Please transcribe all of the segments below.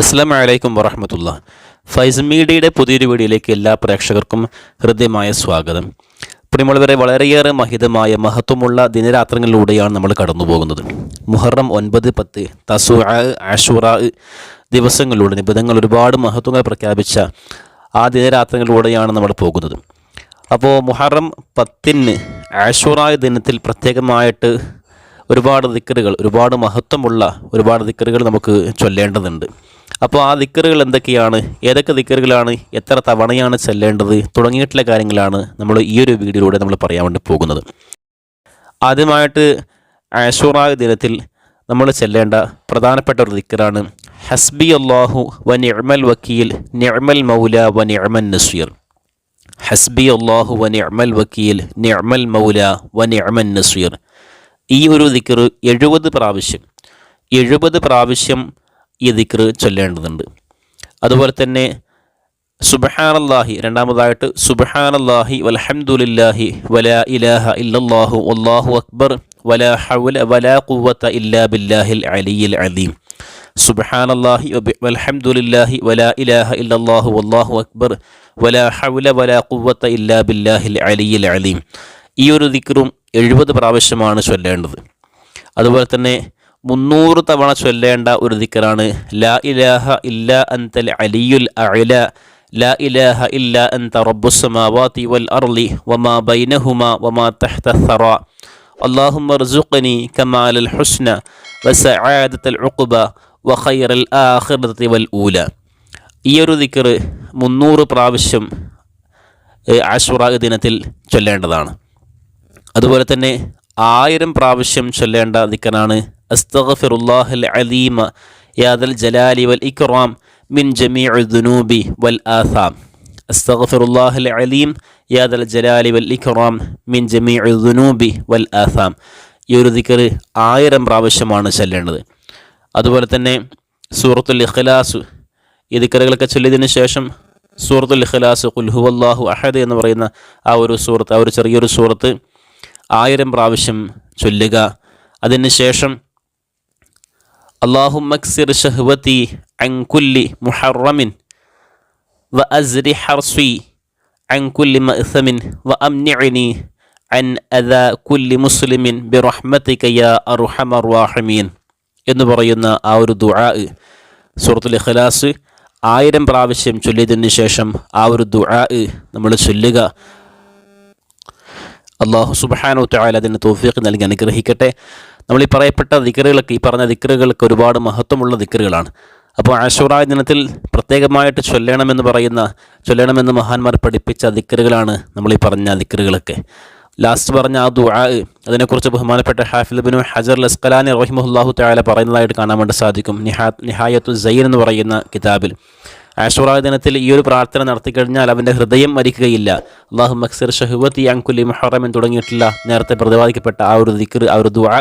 അസ്സാം വലൈക്കും വറഹമത്തുള്ള. ഫൈസ് മീഡിയയുടെ പുതിയൊരു വീഡിയോയിലേക്ക് എല്ലാ പ്രേക്ഷകർക്കും ഹൃദ്യമായ സ്വാഗതം. പ്രിയമുള്ളവരെ വളരെയേറെ മഹിതമായ മഹത്വമുള്ള ദിനരാത്രങ്ങളിലൂടെയാണ് നമ്മൾ കടന്നു പോകുന്നത് മുഹറം ഒൻപത് പത്ത് തസു ആഷുറ ദിവസങ്ങളിലൂടെ നിബിധങ്ങൾ ഒരുപാട് മഹത്വങ്ങൾ പ്രഖ്യാപിച്ച ആ ദിനരാത്രങ്ങളിലൂടെയാണ് നമ്മൾ പോകുന്നത്. അപ്പോൾ മുഹറം പത്തിന് ആഷുറായ ദിനത്തിൽ പ്രത്യേകമായിട്ട് ഒരുപാട് ദിക്കറുകൾ ഒരുപാട് മഹത്വമുള്ള ഒരുപാട് ദിക്കറുകൾ നമുക്ക് ചൊല്ലേണ്ടതുണ്ട്. അപ്പോൾ ആ ദിക്കറുകൾ എന്തൊക്കെയാണ്? ഏതൊക്കെ ദിക്കറുകളാണ്? എത്ര തവണയാണ് ചെല്ലേണ്ടത്? തുടങ്ങിയിട്ടുള്ള കാര്യങ്ങളാണ് നമ്മൾ ഈ ഒരു വീഡിയോയിലൂടെ നമ്മൾ പറയാൻ വേണ്ടി പോകുന്നത്. ആദ്യമായിട്ട് ആശുറായ ദിനത്തിൽ നമ്മൾ ചെല്ലേണ്ട പ്രധാനപ്പെട്ട ഒരു ദിക്കറാണ് ഹസ്ബി അള്ളാഹു വ നിഅമൽ വക്കീൽ നിഅമൽ മൗല വ നിഅമൻ നസീർ. ഹസ്ബി അള്ളാഹു വ നിഅമൽ വക്കീൽ നിഅമൽ മൗല വ നിഅമൻ നസീർ. ഈ ഒരു ദിക്കർ എഴുപത് പ്രാവശ്യം എഴുപത് പ്രാവശ്യം ഈ ദിക്ർ ചൊല്ലേണ്ടതുണ്ട്. അതുപോലെ തന്നെ സുബഹാനല്ലാഹി രണ്ടാമതായിട്ട് സുബഹാനല്ലാഹി വലഹമുല്ലാഹി വലാ ഇലാഹ ഇല്ലാഹു അല്ലാഹു അക്ബർ വലാ ഹൗല വലാ ഖുവത ഇല്ലാ ബില്ലാഹിൽ അലിയിൽ അലീം. സുബഹാനല്ലാഹി വൽഹംദുലില്ലാഹി വലാ ഇലാഹ ഇല്ലാഹു അല്ലാഹു അക്ബർ വലാ ഹൗല വലാ കുവത്ത ഇല്ലാ ബില്ലാഹിൽ അലിയിൽ അലീം. ഈ ഒരു ദിക്റും എഴുപത് പ്രാവശ്യമാണ് ചൊല്ലേണ്ടത്. അതുപോലെ തന്നെ മുന്നൂറ് തവണ ചൊല്ലേണ്ട ഒരു ദിക്കറാണ് ലാ ഇലാഹ ഇല്ല അന്തൽ അലിയുൽ അഅല ലാ ഇലാഹ ഇല്ല അന്ത റബ്ബുസ്സമാവാതി വൽ അർളി വമാ ബൈനഹുമ വമാ തഹ്ത ثرى اللهم ارزقني كمال الحسن وسعادة العقبة وخير الآخرة والأولى ഈ ഒരു ദിക്കർ മുന്നൂറ് പ്രാവശ്യം ആശുറ ദിനത്തിൽ ചൊല്ലേണ്ടതാണ് അതുപോലെ തന്നെ ആയിരം പ്രാവശ്യം ചൊല്ലേണ്ട ദിക്കനാണ് അസ്തഗ്ഫിറുല്ലാഹൽ അലീമ യാദൽ ജലാലി വൽ ഇക്റാം മിൻ ജമീഉ ദുനൂബി വൽ ആസാം. അസ്തഗ്ഫിറുല്ലാഹൽ അലീം യാദൽ ജലാലി വൽ ഇക്റാം മിൻ ജമീഉ ദുനൂബി വൽ ആസാം. ഈ ഒരു ദിക്കർ ആയിരം പ്രാവശ്യമാണ് ചൊല്ലേണ്ടത്. അതുപോലെ തന്നെ സൂറത്തുൽ ഇഖ്ലാസ് ഈ ദിക്കറുകളൊക്കെ ചൊല്ലിയതിനു ശേഷം സൂറത്തുൽ ഇഖ്ലാസ് കുൽഹുവല്ലാഹു അഹദ് എന്ന് പറയുന്ന ആ ഒരു സൂറത്ത് ആ ഒരു ചെറിയൊരു സൂറത്ത് ആയിരം പ്രാവശ്യം ചൊല്ലുക. അതിന് ശേഷം അള്ളാഹു മക്സിർ ഷഹ്വത്തി അങ്കുല്ലി മുഹറമിൻ വ അസ്രി ഹർസ്വി അങ്കുല്ലി മഅ്സമിൻ വ അംനിഅനി അൻ അദ കുല്ലി മുസ്ലിമിൻ ബിറഹ്മതിക യാ അർഹമർ റാഹിമീൻ എന്ന് പറയുന്ന ആ ഒരു ദുആ സൂറത്തുൽ ഇഖ്ലാസ് ആയിരം പ്രാവശ്യം ചൊല്ലിയതിന് ശേഷം ആ ഒരു ദുആ നമ്മൾ ചൊല്ലുക. അള്ളാഹു സുബാനു തായാൽ അതിന് തോഫീക്ക് നൽകി അനുഗ്രഹിക്കട്ടെ. നമ്മൾ ഈ പറയപ്പെട്ട ദിക്കറുകളൊക്കെ ഈ പറഞ്ഞ ദിക്കറുകളൊക്കെ ഒരുപാട് മഹത്വമുള്ള ദിക്കറുകളാണ്. അപ്പോൾ ആശുറാ ദിനത്തിൽ പ്രത്യേകമായിട്ട് ചൊല്ലണമെന്ന് പറയുന്ന ചൊല്ലണമെന്ന് മഹാന്മാർ പഠിപ്പിച്ച ദിക്കറുകളാണ് നമ്മൾ ഈ പറഞ്ഞ ദിക്കറുകളൊക്കെ. ലാസ്റ്റ് പറഞ്ഞ ആ ദുആ അതിനെക്കുറിച്ച് ബഹുമാനപ്പെട്ട ഹാഫിദ്ബിനു ഹജർ ലസ്കലാനി റഹിമുല്ലാഹു തായാല പറയുന്നതായിട്ട് കാണാൻ വേണ്ടി സാധിക്കും. നിഹാ നിഹായത്തു സൈൻ എന്ന് പറയുന്ന കിതാബിൽ. ആഷുറ ദിനത്തിൽ ഈ ഒരു പ്രാർത്ഥന നടത്തിക്കഴിഞ്ഞാൽ അവന്റെ ഹൃദയം മരിക്കുകയില്ല. അള്ളാഹു മക്സർ ഷഹുവത്തി അങ്കുലി മഹറമൻ തുടങ്ങിയിട്ടുള്ള നേരത്തെ പ്രതിപാദിക്കപ്പെട്ട ആ ഒരു ദിക്ർ ആ ഒരു ദുആ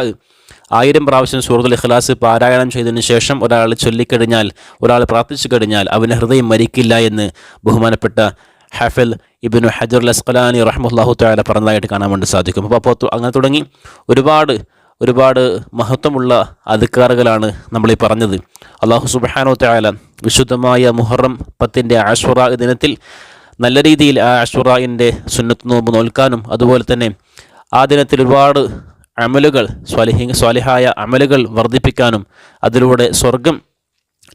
ആയിരം പ്രാവശ്യം സൂറത്തുൽ ഇഖ്ലാസ് പാരായണം ചെയ്തതിന് ശേഷം ഒരാൾ ചൊല്ലിക്കഴിഞ്ഞാൽ ഒരാൾ പ്രാർത്ഥിച്ചു കഴിഞ്ഞാൽ അവന്റെ ഹൃദയം മരിക്കില്ല എന്ന് ബഹുമാനപ്പെട്ട ഹഫൽ ഇബിനു ഹജർ അസ്കലാനി റഹ്മുല്ലാഹു താല പറഞ്ഞതായിട്ട് കാണാൻ വേണ്ടി സാധിക്കും. അപ്പോൾ അപ്പോൾ അങ്ങനെ തുടങ്ങി. ഒരുപാട് ഒരുപാട് മഹത്വമുള്ള അധികാരകളാണ് നമ്മൾ ഈ പറഞ്ഞത് അള്ളാഹു സുബാനോ തായാല വിശുദ്ധമായ മുഹറം പത്തിന്റെ ആശ്വറ ദിനത്തിൽ നല്ല രീതിയിൽ ആ ആശ്വറായിന്റെ സുന്നത്ത് നോമ്പ് നോൽക്കാനും അതുപോലെ തന്നെ ആ ദിനത്തിൽ ഒരുപാട് അമലുകൾ സ്വാലിഹി സ്വാലിഹായ അമലുകൾ വർദ്ധിപ്പിക്കാനും അതിലൂടെ സ്വർഗം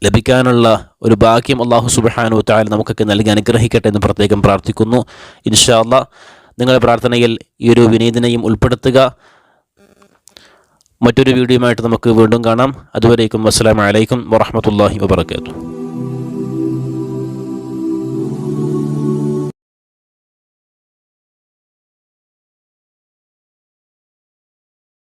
ലഭിക്കാനുള്ള ഒരു ഭാഗ്യം അള്ളാഹു സുബഹാനു താൽ നമുക്കൊക്കെ നൽകി അനുഗ്രഹിക്കട്ടെ എന്ന് പ്രത്യേകം പ്രാർത്ഥിക്കുന്നു. ഇൻഷാ അള്ളാഹ് നിങ്ങളുടെ പ്രാർത്ഥനയിൽ ഈ ഒരു വിനീതനെയും ഉൾപ്പെടുത്തുക. മറ്റൊരു വീഡിയോയുമായിട്ട് നമുക്ക് വീണ്ടും കാണാം. അതുവരേക്കും അസ്സാം വലൈക്കും വാത്തു വാബർക്കാത്തു